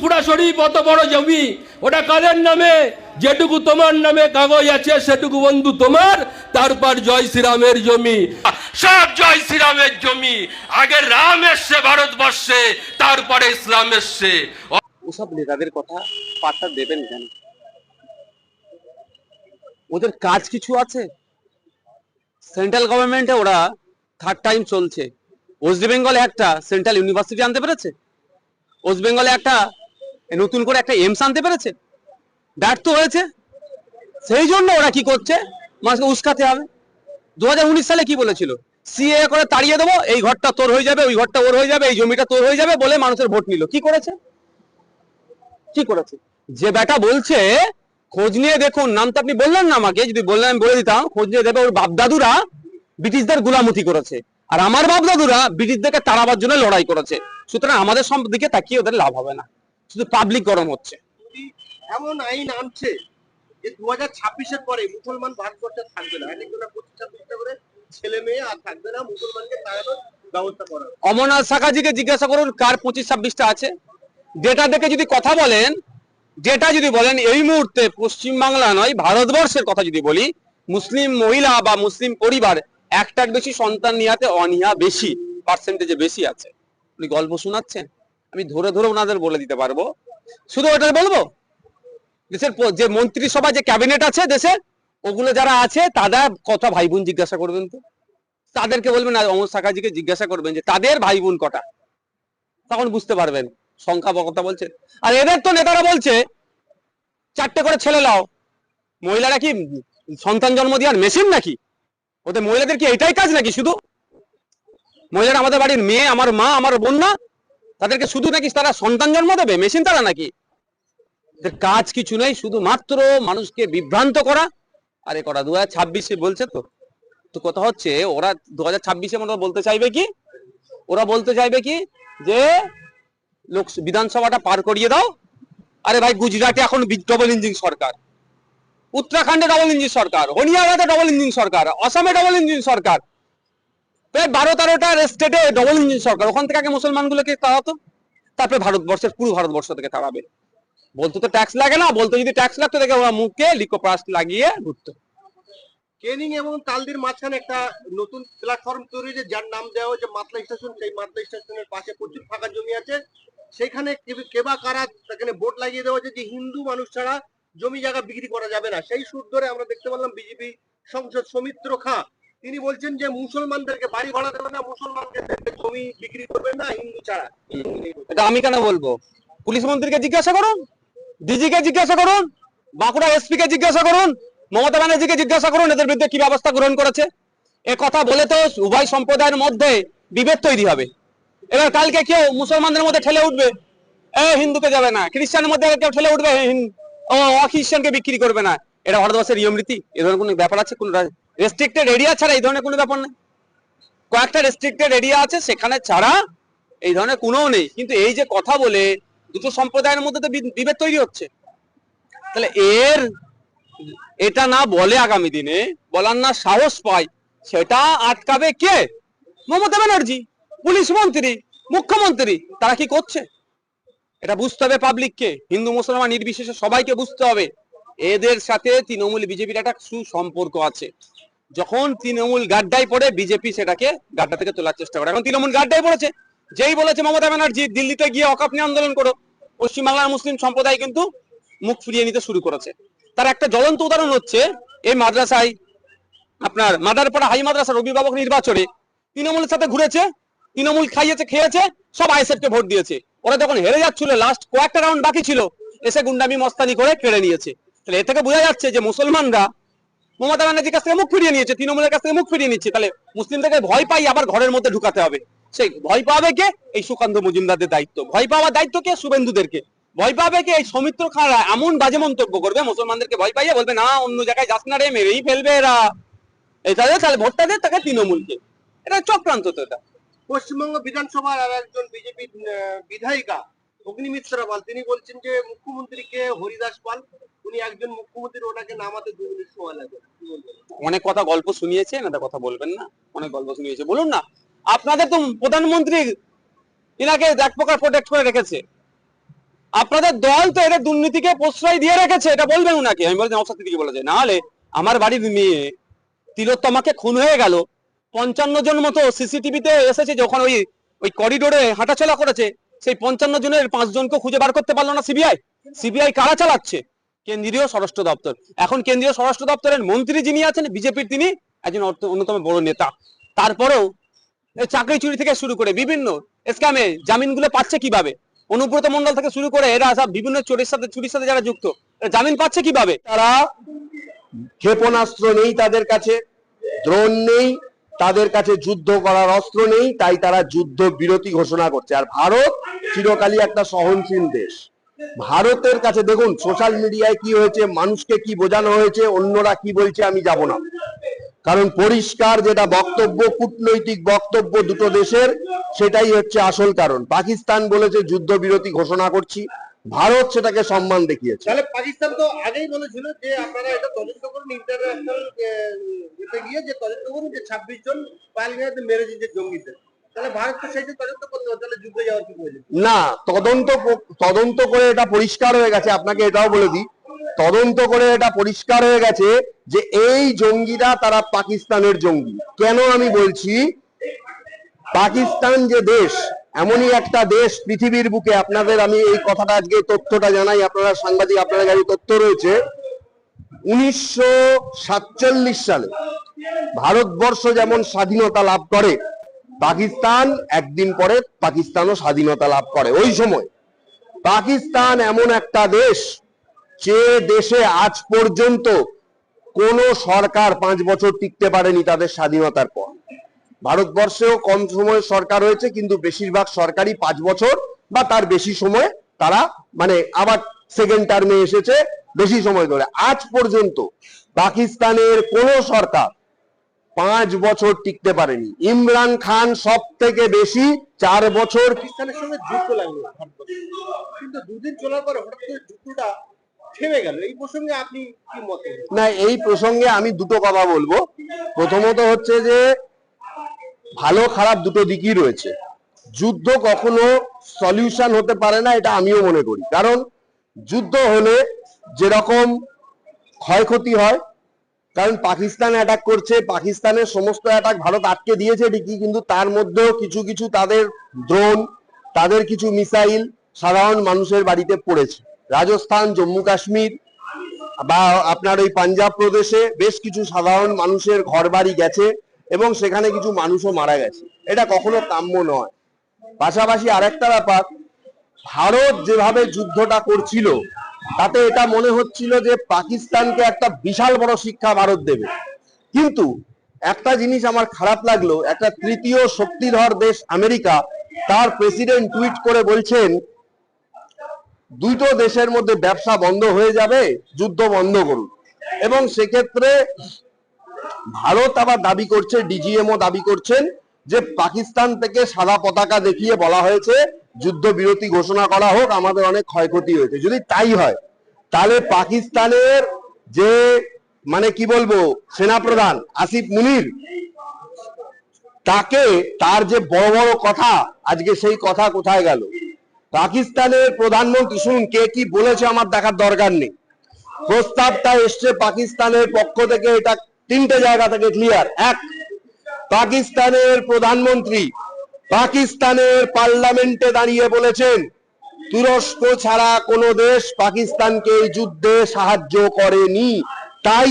ফুফুড়া শরীফ, অত বড় জমি। ওটা কাদের নামে? যেটুকু তোমার নামে কাগজ আছে, সেটুকু বন্ধু তোমার। তারপর জয় শ্রীরামের জমি। সব জয় শ্রীরামের জমি। আগে রাম এসছে ভারতবর্ষে, তারপরে ইসলাম এসছে। ওসব নেতাদের কথা পাত্তা দেবেন কেন? ওদের কাজ কিছু আছে? সেন্ট্রাল গভর্নমেন্টে ওরা থার্ড টাইম চলছে। ওয়েস্ট বেঙ্গলে একটা, সেন্ট্রাল ইউনিভার্সিটি আনতে পেরেছে? ওয়েস্ট বেঙ্গলে একটা নতুন করে একটা এমস আনতে পেরেছে? ব্যর্থ হয়েছে। সেই জন্য ওরা কি করছে? মানুষকে উস্কাতে হবে। দু হাজার উনিশ সালে কি বলেছিল? সিএ করে তাড়িয়ে দেবো, এই ঘরটা তোর হয়ে যাবে, ওই ঘরটা ওর হয়ে যাবে, এই জমিটা তোর হয়ে যাবে বলে মানুষের ভোট নিল। কি করেছে? কি করেছে? যে বেটা বলছে, খোঁজ নিয়ে দেখুন নাম তো আপনি বললেন না আমাকে, যদি বললেন আমি বলে দিতাম, খোঁজ নিয়ে দেবে ওর বাপ দাদুরা ব্রিটিশদের গুলামতি করেছে। আর আমার বাপ দাদুরা ব্রিটিশদেরকে তাড়াবার জন্য লড়াই করেছে। সুতরাং আমাদের দিকে তাকিয়ে ওদের লাভ হবে না। শুধু পাবলিক গরম হচ্ছে। এমন আইন আনছে যে দু হাজার ছাব্বিশের পরে মুসলমান ভারতবর্ষে থাকবে না। করে ছেলে মেয়ে আর থাকবে না মুসলমানকে তাড়ানোর ব্যবস্থা করা অমরনাথ শাখাজিকে জিজ্ঞাসা করুন কার পঁচিশ ছাব্বিশটা আছে? ডেটা দেখে যদি কথা বলেন ডেটা যদি বলেন এই মুহূর্তে পশ্চিম বাংলা নয় ভারতবর্ষের কথা যদি বলি মুসলিম মহিলা বা মুসলিম পরিবার একটার বেশি সন্তান নিয়াতে অনিহা বেশি পার্সেন্টেজে বেশি আছে। উনি গল্প শোনাচ্ছেন? আমি ধরে ধরে ওনাদের বলে দিতে পারব। শুধু ওটা বলব? দেশের যে মন্ত্রিসভা, যে ক্যাবিনেট আছে দেশের, ওগুলো যারা আছে তারা কথা ভাই বোন জিজ্ঞাসা করবেন তো। তাদেরকে বলবেন, আর অমর শাখাজিকে জিজ্ঞাসা করবেন যে, তাদের ভাই বোন কটা? তখন বুঝতে পারবেন সংখ্যা কথা বলছে। আর এদের তো নেতারা বলছে, চারটে করে ছেলে লাও। মহিলারা কি সন্তান জন্ম দেওয়ার মেশিন নাকি? ওদের মহিলাদের কি এটাই কাজ নাকি শুধু? মহিলারা আমাদের বাড়ির মেয়ে, আমার মা, আমার বোন না? তাদেরকে শুধু নাকি তারা সন্তান জন্ম দেবে? মেশিন তারা নাকি? কাজ কিছু নেই, শুধুমাত্র মানুষকে বিভ্রান্ত করা। আরে করা দু হাজার ছাব্বিশে বলছে তো। তো কথা হচ্ছে, ওরা দু হাজার ছাব্বিশে মনে বলতে চাইবে কি? ওরা বলতে চাইবে কি? যে, লোক, বিধানসভাটা পার করিয়ে দাও। আরে ভাই, গুজরাটে এখন ডবল ইঞ্জিন সরকার। উত্তরাখণ্ডে ডবল ইঞ্জিন সরকার। হরিয়ানাতে ডবল ইঞ্জিন সরকার। অসমে ডবল ইঞ্জিন সরকার। প্রায় বারো তেরোটা স্টেটে ডবল ইঞ্জিন সরকার। ওখান থেকে আগে মুসলমানগুলোকে তাড়াতো, তারপরে ভারতবর্ষের, পুরো ভারতবর্ষ থেকে তাড়াবে। বলতে তো ট্যাক্স লাগে না, বলতে যদি ট্যাক্স লাগতো, দেখে ওরা মুখে লিকোপ্লাস্ট লাগিয়ে ঘুরতো। কেনিং এবং তালদির মাঝখানে একটা নতুন প্ল্যাটফর্ম তৈরি হয়েছে যার নাম দেওয়া হয়েছে মাতলা স্টেশন সেই মাতলা স্টেশনের পাশে প্রচুর ফাঁকা জমি আছে। সেখানে কেবা কারা সেখানে বোর্ড লাগিয়ে দেওয়া হয়েছে যে, হিন্দু মানুষ ছাড়া জমি জায়গা বিক্রি করা যাবে না। সেই সুর ধরে আমরা দেখতে পেলাম বিজেপি সংসদ সৌমিত্র খাঁ তিনি বলছেন যে মুসলমানদেরকে বাড়ি ভাড়া দেবে না মুসলমানদের জমি বিক্রি করবে না, হিন্দু ছাড়া। এটা আমি কেন বলব? পুলিশ মন্ত্রীকে জিজ্ঞাসা করুন, ডিজিকে জিজ্ঞাসা করুন, বাঁকুড়া এসপি কে জিজ্ঞাসা করুন, মমতা ব্যানার্জিকে জিজ্ঞাসা করুন, এদের বিরুদ্ধে কি ব্যবস্থা গ্রহণ করেছে। এ কথা বলে তো উভয় সম্প্রদায়ের মধ্যে বিভেদ তৈরি হবে। এবার কালকে কেউ মুসলমানদের মধ্যে ঠেলে উঠবে, এ হিন্দুকে যাবে না, খ্রিস্টানের মধ্যে কেউ ঠেলে উঠবে ও অখ্রিস্টানকে বিক্রি করবে না। এটা ভারতবর্ষের নিয়ম রীতি এ ধরনের কোনো ব্যাপার আছে, কোন রেস্ট্রিক্টেড এরিয়া ছাড়া এই ধরনের কোনো ব্যাপার নেই। কয়েকটা রেস্ট্রিক্টেড এরিয়া আছে, সেখানে ছাড়া এই ধরনের কোনোও নেই। কিন্তু এই যে কথা বলে, দুটো সম্প্রদায়ের মধ্যে তো বিভেদ তৈরি হচ্ছে। তাহলে এর, এটা না বলে আগামী দিনে, বলার না সাহস পায়, সেটা আটকাবে কে? মমতা ব্যানার্জি, পুলিশ মন্ত্রী, মুখ্যমন্ত্রী, তারা কি করছে? এটা বুঝতে হবে পাবলিককে হিন্দু, মুসলমান, নির্বিশেষে সবাইকে বুঝতে হবে। এদের সাথে তৃণমূল, বিজেপির একটা সুসম্পর্ক আছে। যখন তৃণমূল গাড্ডায় পড়ে, বিজেপি সেটাকে গাড্ডা থেকে তোলার চেষ্টা করে। এখন তৃণমূল গাড্ডায় পড়েছে। যেই বলেছে মমতা ব্যানার্জি, দিল্লিতে গিয়ে অকাপ নিয়ে আন্দোলন করো। পশ্চিমবাংলার মুসলিম সম্প্রদায় কিন্তু মুখ ফিরিয়ে নিতে শুরু করেছে। তার একটা জ্বলন্ত উদাহরণ হচ্ছে, এই মাদ্রাসায় আপনার মাদারপাড়া হাই মাদ্রাসার অভিভাবক নির্বাচনে তৃণমূলের সাথে ঘুরেছে, তৃণমূল খাইয়েছে, খেয়েছে, সব আইএসএফ কে ভোট দিয়েছে। ওরা যখন হেরে যাচ্ছিল লাস্ট কয়েকটা রাউন্ড বাকি ছিল, এসে গুন্ডামি, মস্তানি করে কেড়ে নিয়েছে। তাহলে এ থেকে বোঝা যাচ্ছে যে মুসলমানরা মমতা ব্যানার্জির কাছ থেকে মুখ ফিরিয়ে নিয়েছে, তৃণমূলের কাছ থেকে মুখ ফিরিয়ে নিচ্ছে। তাহলে মুসলিমদেরকে ভয় পাই আবার ঘরের মধ্যে ঢুকাতে হবে। সেই ভয় পাবে কে? এই সুকান্ত মজুমদারদের দায়িত্ব। ভয় পাওয়ার দায়িত্ব কে? শুভেন্দুদেরকে। ভয় পাবে কে? এই সৌমিত্র খাঁরা এমন বাজে মন্তব্য করবে, মুসলমানদেরকে ভয় পাইয়ে বলবে, না, অন্য জায়গায় যাস না রে, মেরেই ফেলবে এরা। এটা দিয়ে তাহলে ভোটটা দে তাকে তৃণমূলকে। এটা চক্রান্ত তো এটা। পশ্চিমবঙ্গ বিধানসভার আর একজন বিজেপি বিধায়িকা অগ্নিমিত্রা পাল, তিনি বলছেন যে মুখ্যমন্ত্রীকে হরিদাস পাল, উনি একজন মুখ্যমন্ত্রী, ওনাকে নামাতে দু মিনিট সময় লাগে অনেক কথা গল্প শুনিয়েছে না কথা বলবেন না, অনেক গল্প শুনিয়েছে। বলুন না, আপনাদের তো প্রধানমন্ত্রী ইনাকে এক প্রকার প্রোটেক্ট করে রেখেছে। আপনাদের দল তো এদের দুর্নীতিকে প্রশ্রয় দিয়ে রেখেছে, এটা বলবেন ওনাকে আমি বলছি নওসাদ দিকে বলেছে না হলে আমার বাড়ির মেয়ে তিলোত্তমাকে খুন হয়ে গেল। পঞ্চান্ন জন মতো সিসিটিভিতে এসেছে, যখন ওই ওই করিডোরে হাঁটাচলা করেছে। সেই পঞ্চান্ন জনের পাঁচ জনকে খুঁজে বার করতে পারল না সিবিআই। সিবিআই কারা চালাচ্ছে? কেন্দ্রীয় স্বরাষ্ট্র দপ্তর। এখন কেন্দ্রীয় স্বরাষ্ট্র দপ্তরের মন্ত্রী যিনি আছেন, বিজেপির তিনি একজন অন্যতম বড় নেতা। তারপরেও চাকরি চুরি থেকে শুরু করে বিভিন্ন স্ক্যামে জামিনগুলো পাচ্ছে কীভাবে? অনুব্রত মন্ডল থেকে শুরু করে এরা সব বিভিন্ন চোরের সাথে চুরির সাথে যারা যুক্ত জামিন পাচ্ছে কীভাবে? তারা ক্ষেপণাস্ত্র নেই তাদের কাছে, ড্রোন নেই তাদের কাছে যুদ্ধ করার অস্ত্র নেই, তাই তারা যুদ্ধ বিরতি ঘোষণা করছে। আর ভারত চিরকালই একটা সহনশীল দেশ। ভারতের কাছে দেখুন সোশ্যাল মিডিয়ায় কি হয়েছে, মানুষকে কি বোঝানো হয়েছে, অন্যরা কি বলছে আমি যাব না। কারণ পরিষ্কার যেটা বক্তব্য, কূটনৈতিক বক্তব্য দুটো দেশের, সেটাই হচ্ছে আসল কারণ। পাকিস্তান বলেছে যুদ্ধবিরতি ঘোষণা করছি। ভারত সেটাকে সম্মান দেখিয়েছে। তাহলে পাকিস্তান তো আগেই বলেছিল যে আপনারা এটা তদন্ত করুন ইন্টারন্যাশনাল এতে গিয়ে যে তদন্ত করুন যে ছাব্বিশ জন পালগাঁতে মেরেছে যে জঙ্গিদের। না তদন্ত তদন্ত করে এটা পরিষ্কার হয়ে গেছে আপনাকে এটাও বলে দিই। তদন্ত করে এটা পরিষ্কার হয়ে গেছে যে এই জঙ্গিরা তারা পাকিস্তানের জঙ্গি। কেন আমি বলছি? পাকিস্তান যে দেশ এমনই একটা দেশ পৃথিবীর বুকে। আপনাদের আমি এই কথাটা আজকে তথ্যটা জানাই। আপনারা সাংবাদিক আপনাদের কাছে তথ্য রয়েছে, উনিশশো সাতচল্লিশ সালে ভারতবর্ষ যেমন স্বাধীনতা লাভ করে, পাকিস্তান একদিন পরে পাকিস্তানও স্বাধীনতা লাভ করে। ওই সময় পাকিস্তান এমন একটা দেশ যে দেশে আজ পর্যন্ত কোন সরকার পাঁচ বছর টিকতে পারেনি তাদের স্বাধীনতার পর। ভারতবর্ষেও কম সময়ে সরকার হয়েছে কিন্তু বেশিরভাগ সরকারই পাঁচ বছর বা তার বেশি সময় তারা মানে আবার সেকেন্ড টার্মে এসেছে বেশি সময় ধরে। আজ পর্যন্ত পাকিস্তানের কোন সরকার পাঁচ বছর টিকতে পারেনি। ইমরান খান সব থেকে বেশি চার বছর পাকিস্তানের সঙ্গে যুদ্ধ লাগল কিন্তু দুদিন চলার পরে হঠাৎ করে যুদ্ধটা থেমে গেল। এই প্রসঙ্গে আপনি কি মত না এই প্রসঙ্গে আমি দুটো কথা বলব। প্রথমত হচ্ছে যে ভালো খারাপ দুটো দিকই রয়েছে। যুদ্ধ কখনো সলিউশন হতে পারে না, এটা আমিও মনে করি। কারণ যুদ্ধ হলে যেরকম ক্ষয়ক্ষতি হয়, কারণ পাকিস্তান অ্যাটাক করছে, পাকিস্তানের সমস্ত অ্যাটাক ভারত আটকে দিয়েছে ঠিকই, কিন্তু তার মধ্যেও কিছু কিছু তাদের ড্রোন তাদের কিছু মিসাইল সাধারণ মানুষের বাড়িতে পড়েছে। রাজস্থান, জম্মু কাশ্মীর বা আপনার ওই পাঞ্জাব প্রদেশে বেশ কিছু সাধারণ মানুষের ঘর বাড়ি গেছে। এবং সেখানে কিছু মানুষও মারা গেছে। এটা কখনো কাম্য নয়। পাশাপাশি আরেকটা ব্যাপার, ভারত যেভাবে যুদ্ধটা করছিল, তাতে এটা মনে হচ্ছিল যে পাকিস্তানকে একটা বিশাল বড় শিক্ষা ভারত দেবে। কিন্তু একটা জিনিস আমার খারাপ লাগল, একটা তৃতীয় শক্তিধর দেশ আমেরিকা, তার প্রেসিডেন্ট টুইট করে বলছেন, দুটো দেশের মধ্যে ব্যবসা বন্ধ হয়ে যাবে, যুদ্ধ বন্ধ করুন। এবং সেক্ষেত্রে ভারত আবার দাবি করছে ডিজিএমও দাবি করছেন যে পাকিস্তান থেকে সাদা পতাকা দেখিয়ে বলা হয়েছে যুদ্ধ বিরতি ঘোষণা করা হোক, আমাদের অনেক ক্ষয়ক্ষতি হয়েছে। যদি তাই হয়, তাহলে পাকিস্তানের যে মানে কি বলব, সেনাপ্রধান আসিফ মুনির, তাকে তার যে বড় বড় কথা, আজকে সেই কথা কোথায় গেল? পাকিস্তানের প্রধানমন্ত্রী, শুনুন, কে কি বলেছে আমার দেখার দরকার নেই। প্রস্তাবটা এসছে পাকিস্তানের পক্ষ থেকে, এটা তিনটে জায়গা থেকে ক্লিয়ার এক, পাকিস্তানের প্রধানমন্ত্রী, পাকিস্তানের পার্লামেন্টে দাঁড়িয়ে বলেছেন, তুরস্ক ছাড়া কোনো দেশ পাকিস্তানকে এই যুদ্ধে সাহায্য করেনি। তাই